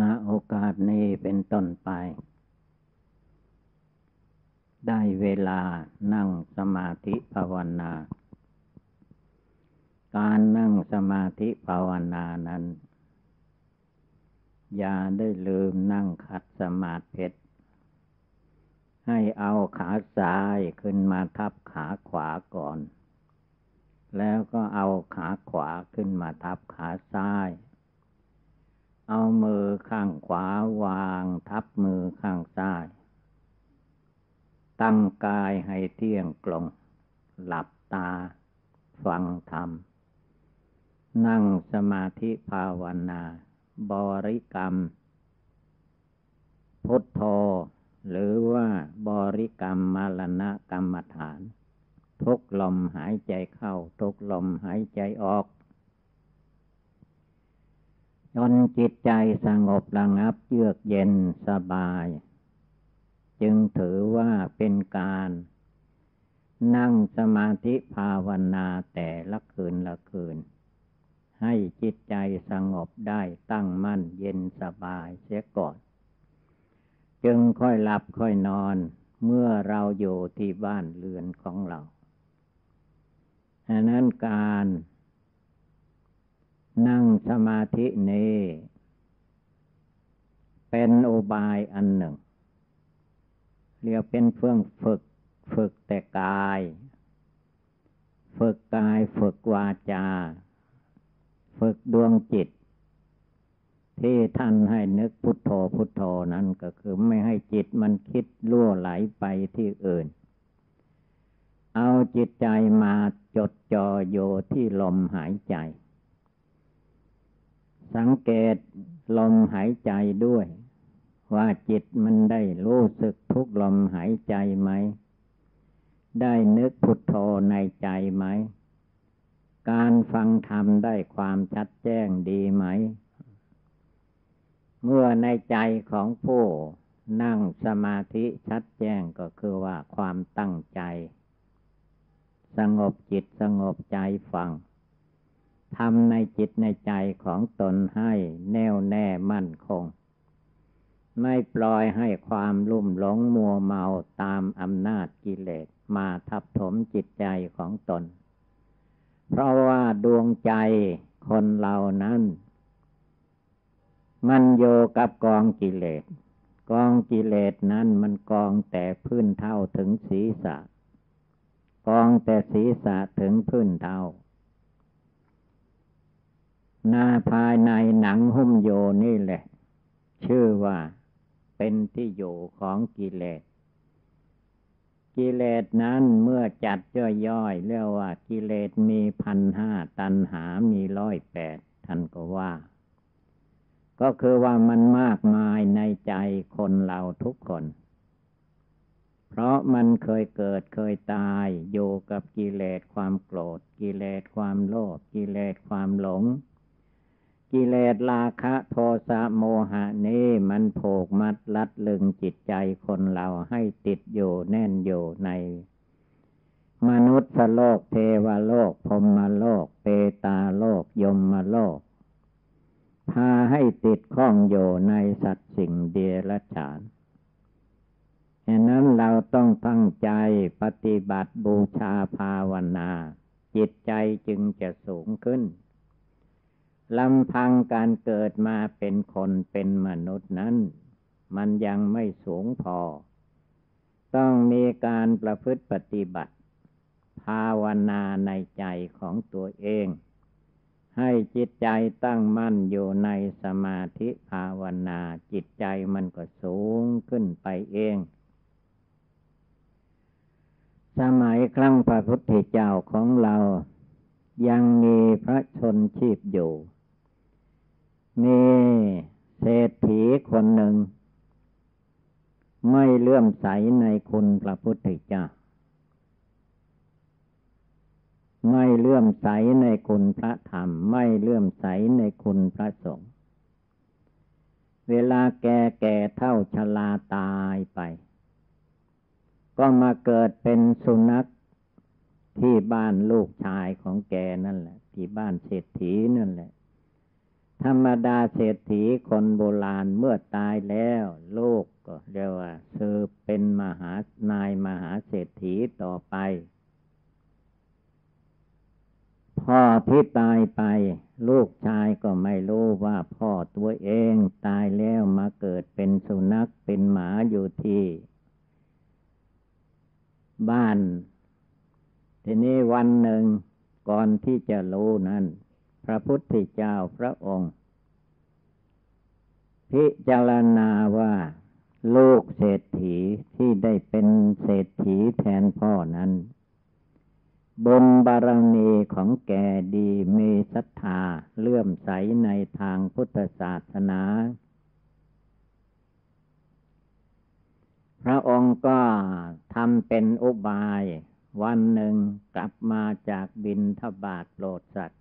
ณโอกาสนี้เป็นต้นไป ได้เวลานั่งสมาธิภาวนา การนั่งสมาธิภาวนานั้น อย่าได้ลืมนั่งขัดสมาธิให้เอาขาซ้ายขึ้นมาทับขาขวาก่อน แล้วก็เอาขาขวาขึ้นมาทับขาซ้าย เอามือข้างขวาวางทับมือข้างซ้าย ตั้งกายให้เที่ยงกลง หลับตา ฟังธรรม นั่งสมาธิภาวนา บริกรรม พุทโธหรือว่าบริกรรมมรณะกรรมฐาน ทุกลมหายใจเข้า ทุกลมหายใจออก จนจิตใจสงบระงับเยือกเย็นสบาย จึงถือว่าเป็นการ นั่งสมาธิภาวนาแต่ละคืนละคืน ให้จิตใจสงบได้ตั้งมั่นเย็นสบายเสียก่อน จึงค่อยหลับค่อยนอนเมื่อเราอยู่ที่บ้านเรือนของเราอันนั้นการ นั่งสมาธินี้ เป็นโอบายอันหนึ่ง เรียกเป็นเฟื่องฝึก ฝึกแต่กาย ฝึกกายฝึกวาจา ฝึกดวงจิต ที่ท่านให้นึกพุทโธพุทโธนั้นก็คือไม่ให้จิตมันคิดล่วไหลไปที่อื่น เอาจิตใจมาจดจ่อโยที่ลมหายใจ สังเกตลมหายใจด้วย ว่าจิตมันได้รู้สึกทุกลมหายใจไหม ได้นึกพุทโธในใจไหม การฟังธรรมได้ความชัดแจ้งดีไหม เมื่อในใจของผู้นั่งสมาธิชัดแจ้งก็คือว่าความตั้งใจ สงบจิตสงบใจฟัง ทำในจิตในใจของตนให้แน่วแน่มั่นคง ไม่ปล่อยให้ความลุ่มหลงมัวเมาตามอำนาจกิเลสมาทับถมจิตใจของตน เพราะว่าดวงใจคนเหล่านั้น มันโยกับกองกิเลส กองกิเลสนั้นมันกองแต่พื้นเท่าถึงศีรษะ กองแต่ศีรษะถึงพื้นเท่า หน้าภายในหนังหุ้มโยนี่แหละ ชื่อว่าเป็นที่อยู่ของกิเลส กิเลสนั้นเมื่อจัดย่อยๆเรียกว่ากิเลสมีพันห้าตันหามีร้อยแปดท่านก็ว่า ก็คือว่ามันมากมายในใจคนเราทุกคน เพราะมันเคยเกิดเคยตายอยู่กับกิเลสความโกรธ กิเลสความโลภกิเลสความหลง กิเลสราคะโทสะโมหะนี้มันโผกมัดลัดลึงจิตใจคนเราให้ติดอยู่แน่นอยู่ใน มนุษย์โลกเทวโลกพรมโลก เปตาโลกยมโลก พาให้ติดข้องอยู่ในสัตว์สิ่งเดียรฉานฉะนั้นเราต้องตั้งใจปฏิบัติบูชาภาวนา จิตใจจึงจะสูงขึ้น ลำพังการเกิดมาเป็นคนเป็นมนุษย์นั้น มันยังไม่สูงพอ ต้องมีการประพฤติปฏิบัติ ภาวนาในใจของตัวเอง ให้จิตใจตั้งมั่นอยู่ในสมาธิภาวนาจิตใจมันก็สูงขึ้นไปเอง สมัยครั้งพระพุทธเจ้าของเรายังมีพระชนชีพอยู่ มีเศรษฐีคนหนึ่ง ไม่เลื่อมใสในคุณพระพุทธเจ้า ไม่เลื่อมใสในคุณพระธรรม ไม่เลื่อมใสในคุณพระสงฆ์เวลาแก่แก่เท่าชลาตายไป ก็มาเกิดเป็นสุนัขที่บ้านลูกชายของแกนั่นแหละ ที่บ้านเศรษฐีนั่นแหละ ธรรมดาเศรษฐีคนโบราณเมื่อตายแล้วลูกก็เรียกว่าสืบเป็นมหานายมหาเศรษฐีต่อไป พ่อที่ตายไป ลูกชายก็ไม่รู้ว่าพ่อตัวเองตายแล้วมาเกิดเป็นสุนัขเป็นหมาอยู่ที่ บ้าน ทีนี้วันหนึ่งก่อนที่จะรู้นั้น พระพุทธเจ้าพระองค์ พิจารณาว่าลูกเศรษฐีที่ได้เป็นเศรษฐีแทนพ่อนั้น บนบารมีของแกดีมีศรัทธาเลื่อมใสในทางพุทธศาสนา พระองค์ก็ทำเป็นอุบาย วันหนึ่งกลับมาจากบินทบาทโปรดสัตว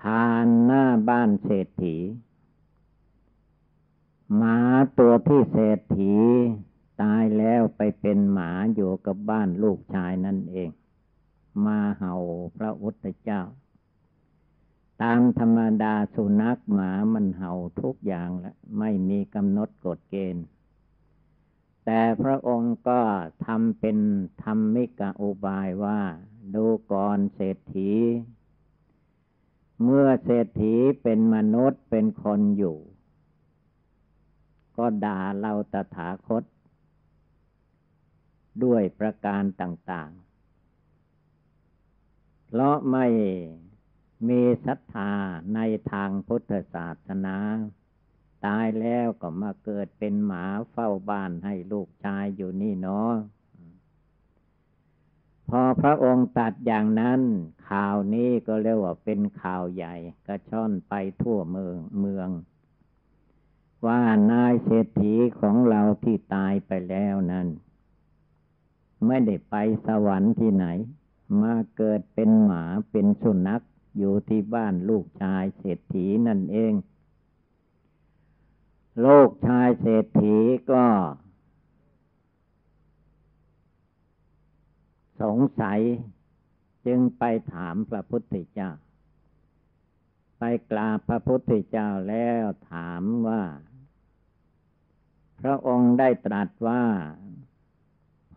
ผ่านหน้าบ้านเศรษฐีหมาตัวที่เศรษฐีตายแล้วไปเป็นหมาอยู่กับบ้านลูกชายนั่นเอง มาเห่าพระอุตเจ้า ตามธรรมดาสุนัขหมามันเห่าทุกอย่างและไม่มีกำหนดกฎเกณฑ์ แต่พระองค์ก็ทำเป็นธรรมิกะอุบายว่า ดูก่อนเศรษฐี เมื่อเศรษฐีเป็นมนุษย์เป็นคนอยู่ ก็ด่าเราตถาคต ด้วยประการต่าง ๆ เพราะไม่มีศรัทธาในทางพุทธศาสนา ตายแล้วก็มาเกิดเป็นหมาเฝ้าบ้านให้ลูกชายอยู่นี่เนาะ พอพระองค์ตัดอย่างนั้น ข่าวนี้ก็เรียกว่าเป็นข่าวใหญ่กระช่อนไปทั่วเมืองเมือง ว่านายเศรษฐีของเราที่ตายไปแล้วนั้น ไม่ได้ไปสวรรค์ที่ไหน มาเกิดเป็นหมาเป็นสุนัขอยู่ที่บ้านลูกชายเศรษฐีนั่นเองลูกชายเศรษฐีก็ สงสัยจึงไปถามพระพุทธเจ้า ไปกราบพระพุทธเจ้าแล้วถามว่า พระองค์ได้ตรัสว่า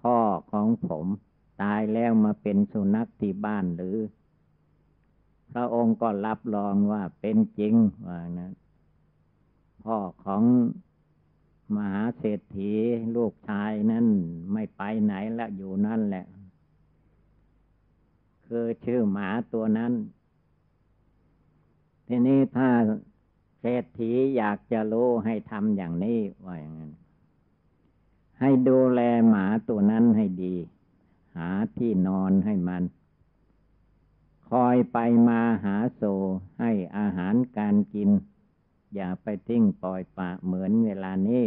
พ่อของผมตายแล้วมาเป็นสุนัขที่บ้านหรือ พระองค์ก็รับรองว่าเป็นจริงว่านะพ่อของมหาเศรษฐีลูกชายนั้นไม่ไปไหนแล้วอยู่นั่นแหละ คือชื่อหมาตัวนั้น ทีนี้ถ้าเศรษฐีอยากจะรู้ให้ทำอย่างนี้ว่าอย่างนั้น ให้ดูแลหมาตัวนั้นให้ดี หาที่นอนให้มัน คอยไปมาหาโซให้อาหารการกิน อย่าไปทิ้งปล่อยปะเหมือนเวลานี้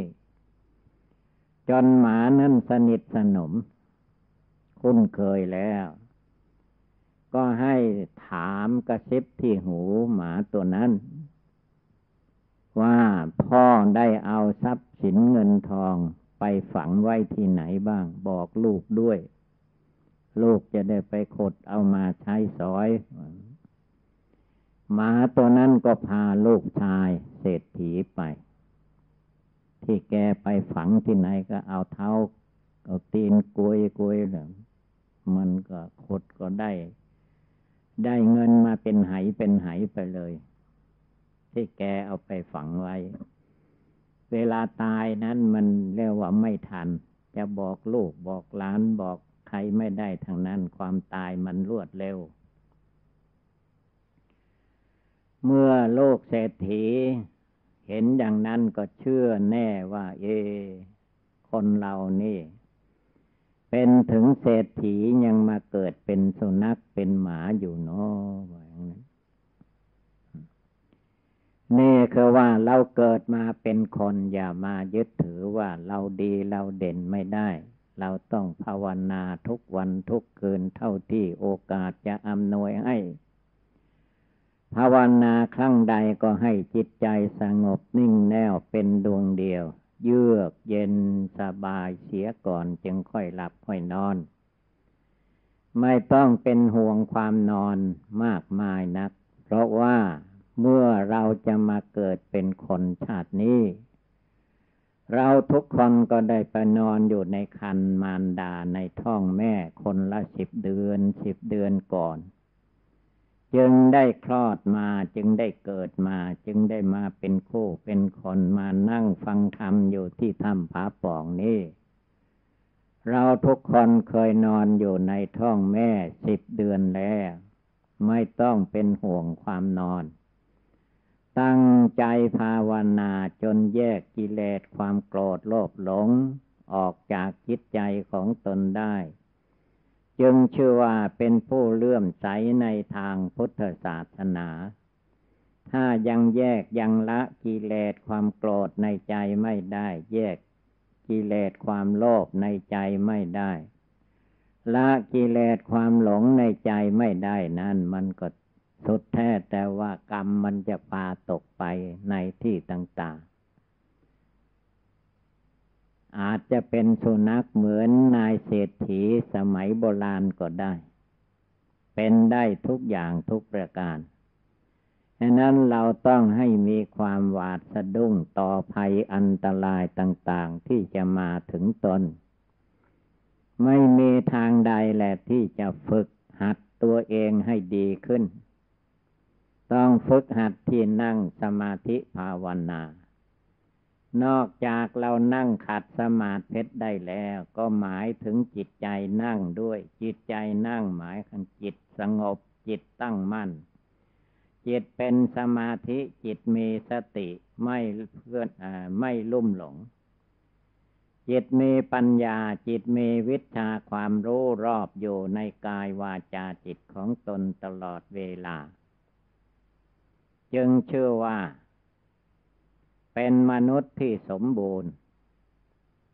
จนหมานั้นสนิทสนม คุ้นเคยแล้ว ก็ให้ถามกระซิบที่หูหมาตัวนั้น ว่าพ่อได้เอาทรัพย์สินเงินทองไปฝังไว้ที่ไหนบ้าง บอกลูกด้วย ลูกจะได้ไปขดเอามาใช้สอยหมาตัวนั้นก็พาลูกชายเศรษฐีไป ที่แกไปฝังที่ไหนก็เอาเท้า เอาตีนกลวยกลวยเลยมันก็ขดก็ได้ ได้เงินมาเป็นไหเป็นไหไปเลย ที่แกเอาไปฝังไว้ เวลาตายนั้นมันเรียกว่าไม่ทัน จะบอกลูกบอกหลานบอกใครไม่ได้ทางนั้นความตายมันรวดเร็ว เมื่อโลกเศรษฐี เห็นอย่างนั้นก็เชื่อแน่ว่า เอ คนเรานี่ เป็นถึงเศรษฐียังมาเกิดเป็นสุนัขเป็นหมาอยู่เนาะอย่างนั้นนี่คือว่าเราเกิดมาเป็นคนอย่ามายึดถือว่าเราดีเราเด่นไม่ได้ เราต้องภาวนาทุกวันทุกคืนเท่าที่โอกาสจะอำนวยให้ ภาวนาครั้งใดก็ให้จิตใจสงบนิ่งแน่วเป็นดวงเดียว เยือกเย็นสบายเสียก่อนจึงค่อยหลับค่อยนอน ไม่ต้องเป็นห่วงความนอนมากมายนัก เพราะว่าเมื่อเราจะมาเกิดเป็นคนชาตินี้ เราทุกคนก็ได้ไปนอนอยู่ในคันมารดาในท้องแม่คนละสิบเดือนสิบเดือนก่อน จึงได้คลอดมาจึงได้เกิดมา จึงได้มาเป็นคู่เป็นคนมานั่งฟังธรรมอยู่ที่ถ้ำผาป่องนี้เราทุกคนเคยนอนอยู่ในท้องแม่สิบเดือนแล้ว ไม่ต้องเป็นห่วงความนอน ตั้งใจภาวนาจนแยกกิเลสความโกรธโลภหลง ออกจากจิตใจของตนได้ จึงชื่อว่าเป็นผู้เลื่อมใสในทางพุทธศาสนา ถ้ายังแยกยังละกิเลสความโกรธในใจไม่ได้ แยกกิเลสความโลภในใจไม่ได้ ละกิเลสความหลงในใจไม่ได้นั่นมันก็สุดแท้แต่ว่ากรรมมันจะพาตกไปในที่ต่างๆ อาจจะเป็นสุนัขเหมือนนายเศรษฐีสมัยโบราณก็ได้ เป็นได้ทุกอย่างทุกประการฉะนั้นเราต้องให้มีความหวาดสะดุ้งต่อภัยอันตรายต่างๆที่จะมาถึงตน ไม่มีทางใดแหละที่จะฝึกหัดตัวเองให้ดีขึ้น ต้องฝึกหัดที่นั่งสมาธิภาวนา นอกจากเรานั่งขัดสมาธิได้แล้ว ก็หมายถึงจิตใจนั่งด้วย จิตใจนั่งหมายถึงจิตสงบจิตตั้งมั่น จิตเป็นสมาธิจิตมีสติไม่เพื่อนอไม่ลุ่มหลง จิตมีปัญญาจิตมีวิชาความรู้รอบอยู่ในกายวาจาจิตของตนตลอดเวลา จึงเชื่อว่า เป็นมนุษย์ที่สมบูรณ์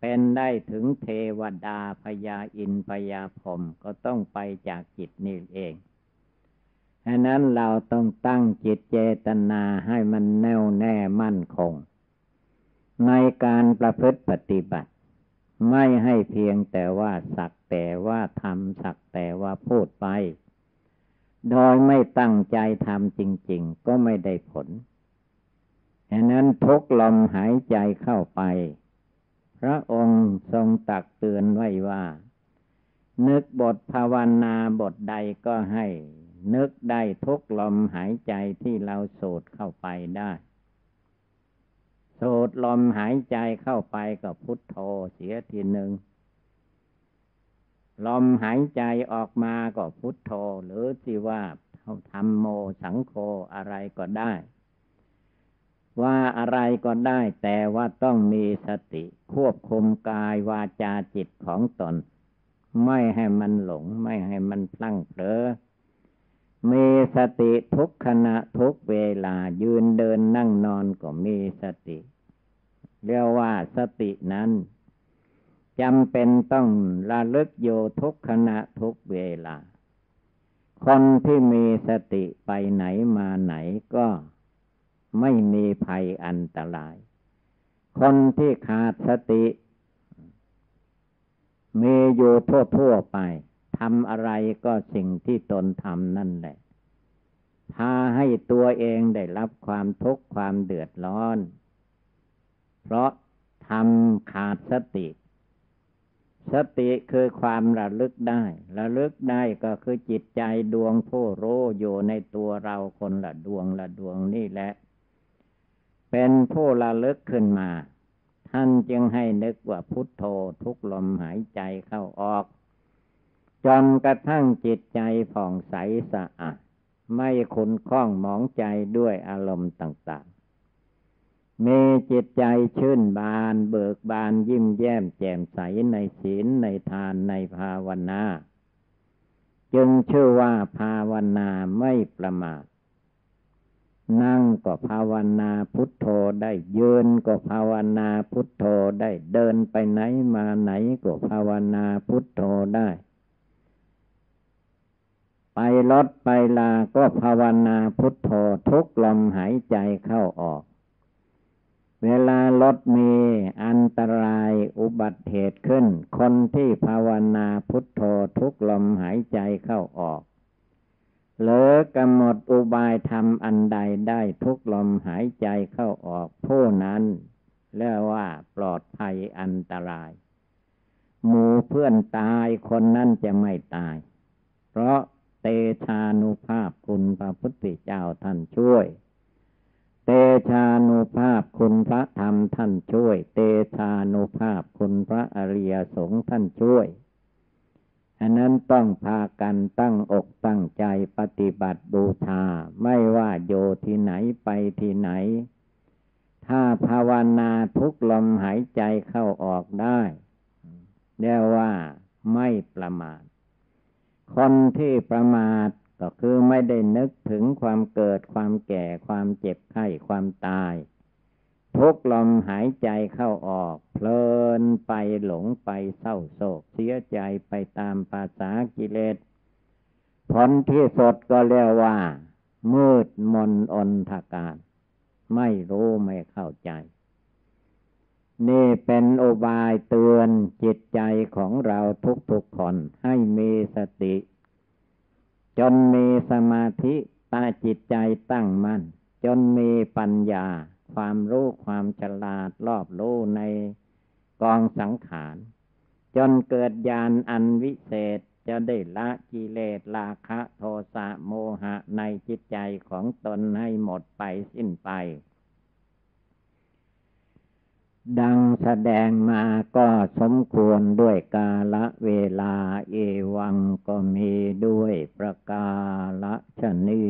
เป็นได้ถึงเทวดาพยาอินพยาพรมก็ต้องไปจากจิตนี่เองฉะนั้นเราต้องตั้งจิตเจตนาให้มันแน่วแน่มั่นคง ในการประพฤติปฏิบัติ ไม่ให้เพียงแต่ว่าสักแต่ว่าทำสักแต่ว่าพูดไป โดยไม่ตั้งใจทำจริง ๆ ก็ไม่ได้ผล ฉะนั้นทุกลมหายใจเข้าไป พระองค์ทรงตักเตือนไว้ว่า นึกบทภาวนาบทใดก็ให้ นึกได้ทุกลมหายใจที่เราสูดเข้าไปได้สูดลมหายใจเข้าไปกับพุทโธเสียทีหนึ่งลมหายใจออกมาก็พุทโธหรือที่ว่าทำโมสังโฆอะไรก็ได้ ว่าอะไรก็ได้แต่ว่าต้องมีสติ ควบคุมกายวาจาจิตของตน ไม่ให้มันหลง ไม่ให้มันพลั้งเผลอมีสติทุกขณะทุกเวลายืนเดินนั่งนอนก็มีสติ เรียกว่าสตินั้นจำเป็นต้องระลึกโยทุกขณะทุกเวลา คนที่มีสติไปไหนมาไหนก็ ไม่มีภัยอันตราย คนที่ขาดสติ มีอยู่ทั่วๆไปทำอะไรก็สิ่งที่ตนทำนั่นแหละ พาให้ตัวเองได้รับความทุกข์ความเดือดร้อน เพราะทำขาดสติ สติคือความระลึกได้ ระลึกได้ก็คือจิตใจดวงผู้รู้อยู่ในตัวเราคนละดวงละดวงนี่แหละ เป็นผู้ระลึกขึ้นมา ท่านจึงให้นึกว่าพุทโธทุกลมหายใจเข้าออก จนกระทั่งจิตใจผ่องใสสะอาดไม่ขุนข้องหมองใจด้วยอารมณ์ต่างๆ มีจิตใจชื่นบานเบิกบานยิ้มแย้มแจ่มใสในศีลในทานในภาวนา จึงชื่อว่าภาวนาไม่ประมาท นั่งก็ภาวนาพุทโธได้ยืนก็ภาวนาพุทโธได้เดินไปไหนมาไหนก็ภาวนาพุทโธได้ ไปรถไปลาก็ภาวนาพุทโธทุกลมหายใจเข้าออก เวลารถมีอันตรายอุบัติเหตุขึ้น คนที่ภาวนาพุทโธทุกลมหายใจเข้าออก หรือกำหนดอุบายทำอันใดได้ทุกลมหายใจเข้าออกผู้นั้นเรียกว่าปลอดภัยอันตราย หมูเพื่อนตายคนนั้นจะไม่ตาย เพราะเตชานุภาพคุณพระพุทธเจ้าท่านช่วย เตชานุภาพคุณพระธรรมท่านช่วย เตชานุภาพคุณพระอริยสงฆ์ท่านช่วย อันนั้นต้องพากันตั้งอกตั้งใจปฏิบัติบูชา ไม่ว่าโยที่ไหนไปที่ไหน ถ้าภาวนาทุกลมหายใจเข้าออกได้เรียกว่าไม่ประมาท คนที่ประมาทก็คือไม่ได้นึกถึงความเกิดความแก่ความเจ็บไข้ความตาย ทุกลมหายใจเข้าออก เพลินไปหลงไปเศร้าโศก เสียใจไปตามภาษากิเลสผลที่สดก็เรียกว่า มืดมนอนทาการ ไม่รู้ไม่เข้าใจ นี่เป็นโอบายเตือนจิตใจของเราทุกๆคนให้มีสติ จนมีสมาธิตาจิตใจตั้งมัน่นจนมีปัญญา ความรู้ความฉลาดรอบรู้ในกองสังขาร จนเกิดญาณอันวิเศษจะได้ละกิเลสราคะโทสะโมหะในจิตใจของตนให้หมดไปสิ้นไป ดังแสดงมาก็สมควรด้วยกาละเวลาเอวังก็มีด้วยประกาละชนี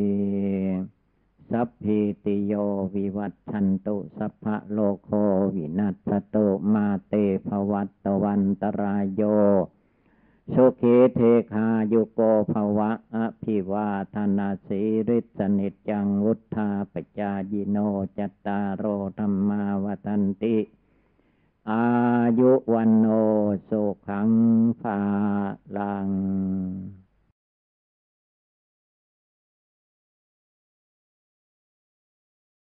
สัพพิติโยวิวัตชันตุสัพพะโลโควินัสตุมาเตภวัตวันตรายโยสุขีเทคาโยโกภวะอภิวาธนาสีริสนิจังวุธาปจายิโนจตตารโรธรรมาวตันติ อายุวันโนสุขังภาลัง